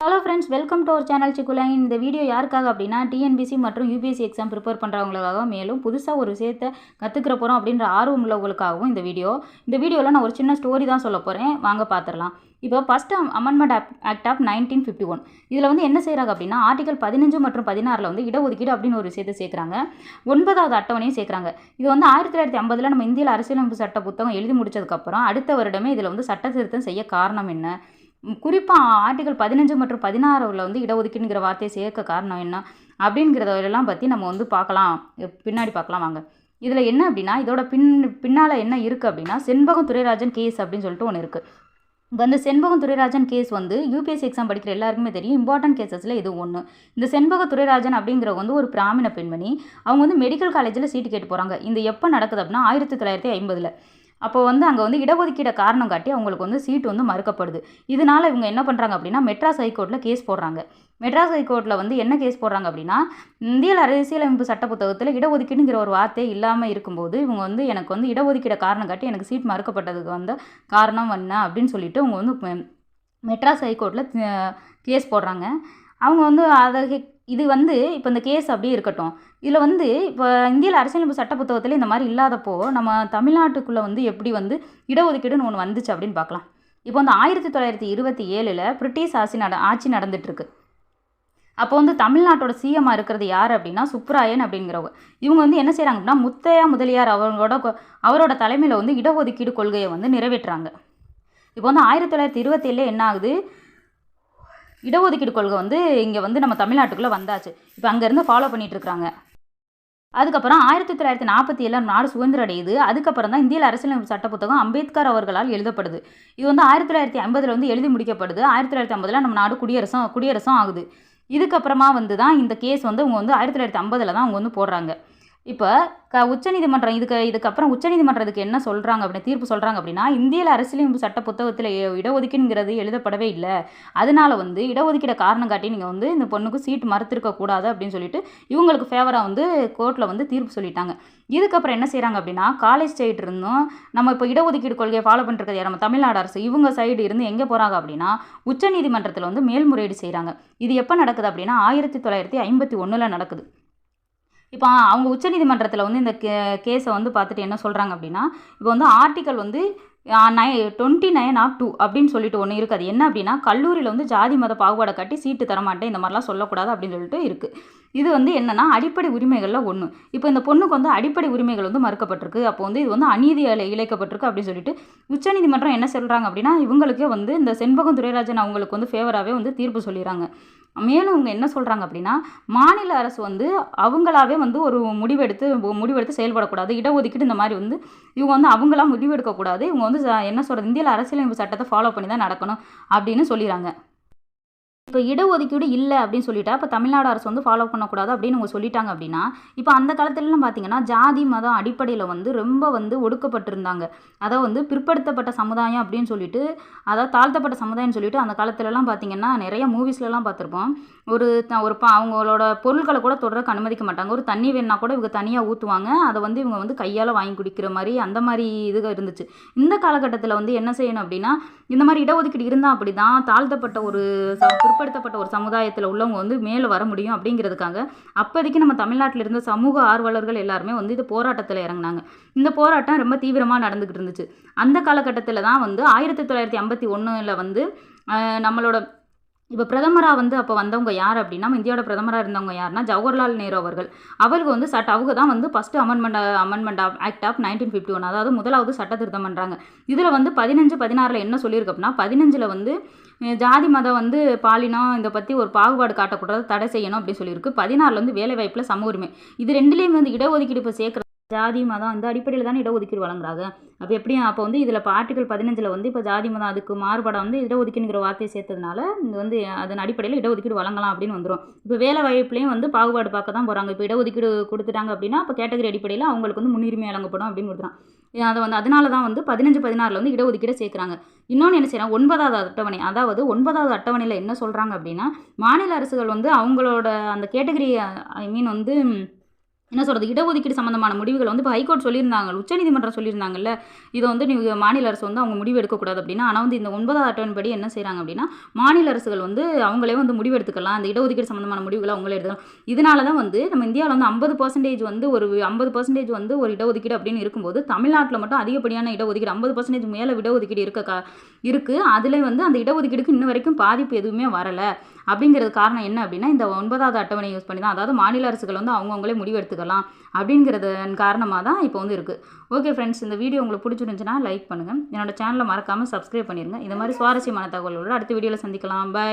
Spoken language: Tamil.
Hello friends welcome to our channel சிக்குலைன் இந்த வீடியோ யாருக்காக அப்படின்னா டிஎன்பிசி மற்றும் யூபிஎஸ்சி எக்ஸாம் ப்ரிப்பேர் பண்ணுறவங்களுக்காக மேலும் புதுசாக ஒரு விஷயத்தை கற்றுக்கிற போகிறோம் அப்படின்ற ஆர்வம் உள்ளவங்களுக்காகவும் இந்த வீடியோ இந்த வீடியோவில் நான் ஒரு சின்ன ஸ்டோரி தான் சொல்ல போகிறேன் வாங்க பார்த்துடலாம் இப்போ first amendment act of nineteen fifty one இதில் வந்து என்ன செய்கிறாங்க அப்படின்னா ஆர்டிகல் பதினஞ்சு மற்றும் பதினாறில் வந்து இடஒதுக்கீடு அப்படின்னு ஒரு விஷயத்தை சேர்க்குறாங்க. ஒன்பதாவது அட்டவணையும் சேர்க்குறாங்க. இது வந்து ஆயிரத்தி தொள்ளாயிரத்தி ஐம்பதில் நம்ம இந்தியில் அரசியலமைப்பு சட்ட புத்தகம் எழுதி முடிச்சதுக்கப்புறம் அடுத்த வருடமே இதில் வந்து சட்ட திருத்தம் செய்ய காரணம் என்ன? குறிப்பாக ஆர்டிகல் பதினஞ்சு மற்றும் பதினாறில் வந்து இடஒதுக்கீடுங்கிற வார்த்தையை சேர்க்க காரணம் என்ன அப்படிங்கிறதெல்லாம் பற்றி நம்ம வந்து பார்க்கலாம். பின்னாடி பார்க்கலாம் வாங்க. இதில் என்ன அப்படின்னா இதோட பின் பின்னால் என்ன இருக்குது அப்படின்னா செண்பகம் துரைராஜன் கேஸ் அப்படின்னு சொல்லிட்டு ஒன்று இருக்குது இப்போ அந்த செண்பகம் துரைராஜன் கேஸ் வந்து யூபிஎஸ்சி எக்ஸாம் படிக்கிற எல்லாருக்குமே தெரியும். இம்பார்ட்டன்ட் கேசஸில் இது ஒன்று இந்த செண்பக துரைராஜன் அப்படிங்கிறவங்க வந்து ஒரு பிராமண பெண்மணி அவங்க வந்து மெடிக்கல் காலேஜில் சீட்டு கேட்டு போகிறாங்க இந்த எப்போ நடக்குது அப்படின்னா ஆயிரத்தி தொள்ளாயிரத்தி ஐம்பதில். அப்போ வந்து அங்கே வந்து இடஒதுக்கீட காரணம் காட்டி அவங்களுக்கு வந்து சீட்டு வந்து மறுக்கப்படுது. இதனால் இவங்க என்ன பண்ணுறாங்க அப்படின்னா மெட்ராஸ் ஹைகோர்ட்டில் கேஸ் போடுறாங்க. மெட்ராஸ் ஹைகோர்ட்டில் வந்து என்ன கேஸ் போடுறாங்க அப்படின்னா இந்திய அரசியலமைப்பு சட்ட புத்தகத்தில் இடஒதுக்கீடுங்கிற ஒரு வார்த்தை இல்லாமல் இருக்கும்போது இவங்க வந்து எனக்கு வந்து இடஒதுக்கீட காரணம் காட்டி எனக்கு சீட் மறுக்கப்பட்டதுக்கு வந்து காரணம் என்ன அப்படின்னு சொல்லிட்டு அவங்க வந்து மெட்ராஸ் ஹைகோர்ட்டில் கேஸ் போடுறாங்க. அவங்க வந்து அதை இது வந்து இப்போ இந்த கேஸ் அப்படியே இருக்கட்டும். இதில் வந்து இப்போ இந்தியாவில் அரசியலமைப்பு சட்ட புத்தகத்தில் இந்த மாதிரி இல்லாதப்போ நம்ம தமிழ்நாட்டுக்குள்ளே வந்து எப்படி வந்து இடஒதுக்கீடுன்னு ஒன்று வந்துச்சு அப்படின்னு பார்க்கலாம். இப்போ வந்து ஆயிரத்தி தொள்ளாயிரத்தி இருபத்தி ஏழில் பிரிட்டிஷ் ஆட்சி நட ஆட்சி நடந்துட்டுருக்கு. அப்போ வந்து தமிழ்நாட்டோட சிஎம்மாக இருக்கிறது யார் அப்படின்னா சுப்ராயன் அப்படிங்கிறவங்க. இவங்க வந்து என்ன செய்கிறாங்க அப்படின்னா முத்தையா முதலியார் அவங்களோட அவரோட தலைமையில் வந்து இடஒதுக்கீடு கொள்கையை வந்து நிறைவேற்றுறாங்க. இப்போ வந்து ஆயிரத்தி தொள்ளாயிரத்தி இருபத்தேழில் என்ன ஆகுது? இடஒதுக்கீடு கொள்கை வந்து இங்கே வந்து நம்ம தமிழ்நாட்டுக்குள்ளே வந்தாச்சு. இப்போ அங்கேருந்து ஃபாலோ பண்ணிகிட்டு அதுக்கப்புறம் ஆயிரத்தி தொள்ளாயிரத்தி நாற்பத்தி ஏழு நாடு சுதந்திரம் அடையுது. அதுக்கப்புறம் தான் இந்திய அரசியலமைப்பு சட்ட புத்தகம் அம்பேத்கர் அவர்களால் எழுதப்படுது. இது வந்து ஆயிரத்தி தொள்ளாயிரத்தி ஐம்பதில் வந்து எழுதி முடிக்கப்படுது ஆயிரத்தி தொள்ளாயிரத்தி ஐம்பதில் நம்ம நாடு குடியரசும் குடியரசும் ஆகுது. இதுக்கப்புறமா வந்து தான் இந்த கேஸ் வந்து அவங்க வந்து ஆயிரத்தி தொள்ளாயிரத்தி ஐம்பதில் தான் அவங்க வந்து போடுறாங்க. இப்போ க உச்சநீதிமன்றம் இதுக்கு இதுக்கப்புறம் உச்சநீதிமன்றம் இதுக்கு என்ன சொல்கிறாங்க அப்படின்னு தீர்ப்பு சொல்கிறாங்க அப்படின்னா இந்தியில் அரசியலமைப்பு சட்ட புத்தகத்தில் இடஒதுக்கீடுங்கிறது எழுதப்படவே இல்லை. அதனால வந்து இடஒதுக்கீட காரணம் காட்டி நீங்கள் வந்து இந்த பொண்ணுக்கு சீட் மறுத்திருக்க கூடாது அப்படின்னு சொல்லிட்டு இவங்களுக்கு ஃபேவராக வந்து கோர்ட்டில் வந்து தீர்ப்பு சொல்லிட்டாங்க. இதுக்கப்புறம் என்ன செய்கிறாங்க அப்படின்னா காலேஜ் ஸ்டேட் இருந்தும் நம்ம இப்போ இடஒதுக்கீடு கொள்கையை ஃபாலோ பண்ணிருக்கிறது நம்ம தமிழ்நாடு அரசு இவங்க சைடு இருந்து எங்கே போகிறாங்க அப்படின்னா உச்சநீதிமன்றத்தில் வந்து மேல்முறையீடு செய்கிறாங்க இது எப்போ நடக்குது அப்படின்னா ஆயிரத்தி தொள்ளாயிரத்தி ஐம்பத்தி ஒன்றில் நடக்குது. இப்போ அவங்க உச்சநீதிமன்றத்தில் வந்து இந்த கே கேஸை வந்து பார்த்துட்டு என்ன சொல்கிறாங்க அப்படின்னா இப்போ வந்து ஆர்டிக்கல் வந்து நை டுவெண்ட்டி நைன் ஆஃப் டூ அப்படின்னு சொல்லிட்டு ஒன்று இருக்குது அது என்ன அப்படின்னா கல்லூரியில் வந்து ஜாதி மத பாகுபாடை கட்டி சீட்டு தரமாட்டேன் இந்த மாதிரிலாம் சொல்லக்கூடாது அப்படின்னு சொல்லிட்டு இருக்குது இது வந்து என்னென்னா அடிப்படை உரிமைகளில் ஒன்று இப்போ இந்த பொண்ணுக்கு வந்து அடிப்படை உரிமைகள் வந்து மறுக்கப்பட்டிருக்கு. அப்போ வந்து இது வந்து அநீதி இழைக்கப்பட்டிருக்கு அப்படின்னு சொல்லிட்டு உச்சநீதிமன்றம் என்ன சொல்கிறாங்க அப்படின்னா இவங்களுக்கே வந்து இந்த செண்பகம் துரைராஜன் அவங்களுக்கு வந்து ஃபேவராகவே வந்து தீர்ப்பு சொல்லிடுறாங்க. மேலும் இவங்க என்ன சொல்கிறாங்க அப்படின்னா மாநில அரசு வந்து அவங்களாவே வந்து ஒரு முடிவெடுத்து முடிவெடுத்து செயல்படக்கூடாது. இடஒதுக்கீடு இந்த மாதிரி வந்து இவங்க வந்து அவங்களாம் முடிவெடுக்கக்கூடாது. இவங்க வந்து என்ன சொல்கிறது இந்தியாவில் அரசியலமைப்பு சட்டத்தை ஃபாலோ பண்ணி தான் நடக்கணும் அப்படின்னு சொல்லிடுறாங்க இப்போ இடஒதுக்கீடு இல்லை அப்படின்னு சொல்லிட்டா இப்போ தமிழ்நாடு அரசு வந்து ஃபாலோ பண்ணக்கூடாது அப்படின்னு அவங்க சொல்லிட்டாங்க அப்படின்னா இப்போ அந்த காலத்துலலாம் பார்த்தீங்கன்னா ஜாதி மதம் அடிப்படையில் வந்து ரொம்ப வந்து ஒடுக்கப்பட்டிருந்தாங்க. அதை வந்து பிற்படுத்தப்பட்ட சமுதாயம் அப்படின்னு சொல்லிட்டு அதாவது தாழ்த்தப்பட்ட சமுதாயம்னு சொல்லிட்டு அந்த காலத்துலலாம் பார்த்தீங்கன்னா நிறைய மூவிஸ்லலாம் பார்த்துருப்போம். ஒரு ஒரு ப அவங்களோட பொருட்களை கூட தொடர்க்கு அனுமதிக்க மாட்டாங்க. ஒரு தண்ணி வேணுனா கூட இவங்க தனியாக ஊற்றுவாங்க அதை வந்து இவங்க வந்து கையால் வாங்கி குடிக்கிற மாதிரி அந்த மாதிரி இது இருந்துச்சு. இந்த காலகட்டத்தில் வந்து என்ன செய்யணும் அப்படின்னா இந்த மாதிரி இடஒதுக்கீடு இருந்தால் அப்படி தான் தாழ்த்தப்பட்ட ஒரு பிற்படுத்தப்பட்ட ஒரு சமுதாயத்தில் உள்ளவங்க வந்து மேலே வர முடியும் அப்படிங்கிறதுக்காக அப்போதைக்கு நம்ம தமிழ்நாட்டில் இருந்த சமூக ஆர்வலர்கள் எல்லாருமே வந்து இது போராட்டத்தில் இறங்கினாங்க. இந்த போராட்டம் ரொம்ப தீவிரமாக நடந்துக்கிட்டு இருந்துச்சு. அந்த காலகட்டத்தில் தான் வந்து ஆயிரத்தி தொள்ளாயிரத்தி ஐம்பத்தி ஒன்றில் வந்து நம்மளோட இப்போ பிரதமராக வந்து அப்போ வந்தவங்க யார் அப்படின்னா இந்தியாவோட பிரதமராக இருந்தவங்க யாருன்னா ஜவஹர்லால் நேரு அவர்கள். அவருக்கு வந்து சட்ட அவங்க தான் வந்து first amendment amendment of act of nineteen fifty one அதாவது முதலாவது சட்ட திருத்தம் பண்ணுறாங்க இதில் வந்து பதினஞ்சு பதினாறில் என்ன சொல்லியிருக்கு அப்படின்னா பதினஞ்சில் வந்து ஜாதி மதம் வந்து பாலினம் இதை பற்றி ஒரு பாகுபாடு காட்டக்கூடாது தடை செய்யணும் அப்படின்னு சொல்லியிருக்கு. பதினாறுல வந்து வேலை வாய்ப்பில் சம உரிமை. இது ரெண்டுலேயும் வந்து இடஒதுக்கீடு இப்போ சேர்க்குற ஜாதி மதம் இந்த அடிப்படையில் தானே இடஒதுக்கீடு வழங்குறாங்க. அப்போ எப்படி அப்போ வந்து இதில் இப்போ ஆர்டிகல் பதினஞ்சில் வந்து இப்போ ஜாதி மதம் அதுக்கு மாறுபாடாக வந்து இடஒதுக்கீடுங்கிற வார்த்தையை சேர்த்ததுனால இது வந்து அதன் அடிப்படையில் இடஒதுக்கீடு வழங்கலாம் அப்படின்னு வந்துடும் இப்போ வேலை வாய்ப்புலையும் வந்து பாகுபாடு பார்க்க தான் போகிறாங்க இப்போ இடஒதுக்கீடு கொடுத்துட்டாங்க அப்படின்னா இப்போ கேட்டகரி அடிப்படையில் அவங்களுக்கு வந்து முன்னுரிமை வழங்கப்படும் அப்படின்னு கொடுத்துறான் அதை வந்து அதனால தான் வந்து பதினஞ்சு பதினாறில் வந்து இடஒதுக்கீடு சேர்க்குறாங்க. இன்னொன்று என்ன செய்யறாங்க ஒன்பதாவது அட்டவணை. அதாவது ஒன்பதாவது அட்டவணையில் என்ன சொல்கிறாங்க அப்படின்னா மாநில அரசுகள் வந்து அவங்களோட அந்த கேட்டகரி ஐ மீன் வந்து என்ன சொல்கிறது இடஒதுக்கீடு சம்மந்தமான முடிவுகள் வந்து இப்போ ஹைகோர்ட் சொல்லியிருந்தாங்க உச்சநீதிமன்றம் சொல்லியிருந்தாங்கல்ல இதை வந்து நீங்கள் மாநில அரசு வந்து அவங்க முடிவு எடுக்கக்கூடாது அப்படின்னா ஆனால் வந்து இந்த ஒன்பதாவது அட்டவணை படி என்ன செய்கிறாங்க அப்படின்னா மாநில அரசுகள் வந்து அவங்களே வந்து முடிவு எடுத்துக்கலாம் அந்த இடஒதுக்கீடு சம்மந்தமான முடிவுகளை அவங்களே எடுத்துக்கலாம். இதனால தான் வந்து நம்ம இந்தியாவில் வந்து ஐம்பது பர்சன்டேஜ் வந்து ஒரு ஐம்பது பர்சன்டேஜ் வந்து ஒரு இடஒதுக்கீடு அப்படின்னு இருக்கும்போது தமிழ்நாட்டில் மட்டும் அதிகப்படியான இடஒதுக்கீடு ஐம்பது பர்சன்டேஜ் மேலே இடஒதுக்கீடு இருக்க கா இருக்குது அதில் வந்து அந்த இடஒதுக்கீடுக்கு இன்ன வரைக்கும் பாதிப்பு எதுவுமே வரலை. அப்படிங்கிறது காரணம் என்ன அப்படின்னா இந்த ஒன்பதாவது அட்டவணை யூஸ் பண்ணி தான் அதாவது மாநில அரசுகள் வந்து அவங்கவுங்களே முடிவு எடுத்துக்கலாம் அப்படிங்கிறதன் காரணமாக தான் இப்போ வந்து இருக்குது ஓகே ஃப்ரெண்ட்ஸ் இந்த வீடியோ உங்களுக்கு பிடிச்சிருந்துச்சுன்னா லைக் பண்ணுங்கள் என்னோட சேனலை மறக்காமல் சப்ஸ்கிரைப் பண்ணிடுங்க இந்த மாதிரி சுவாரஸ்யமான தகவலோடு அடுத்த வீடியோவில் சந்திக்கலாம். பாய்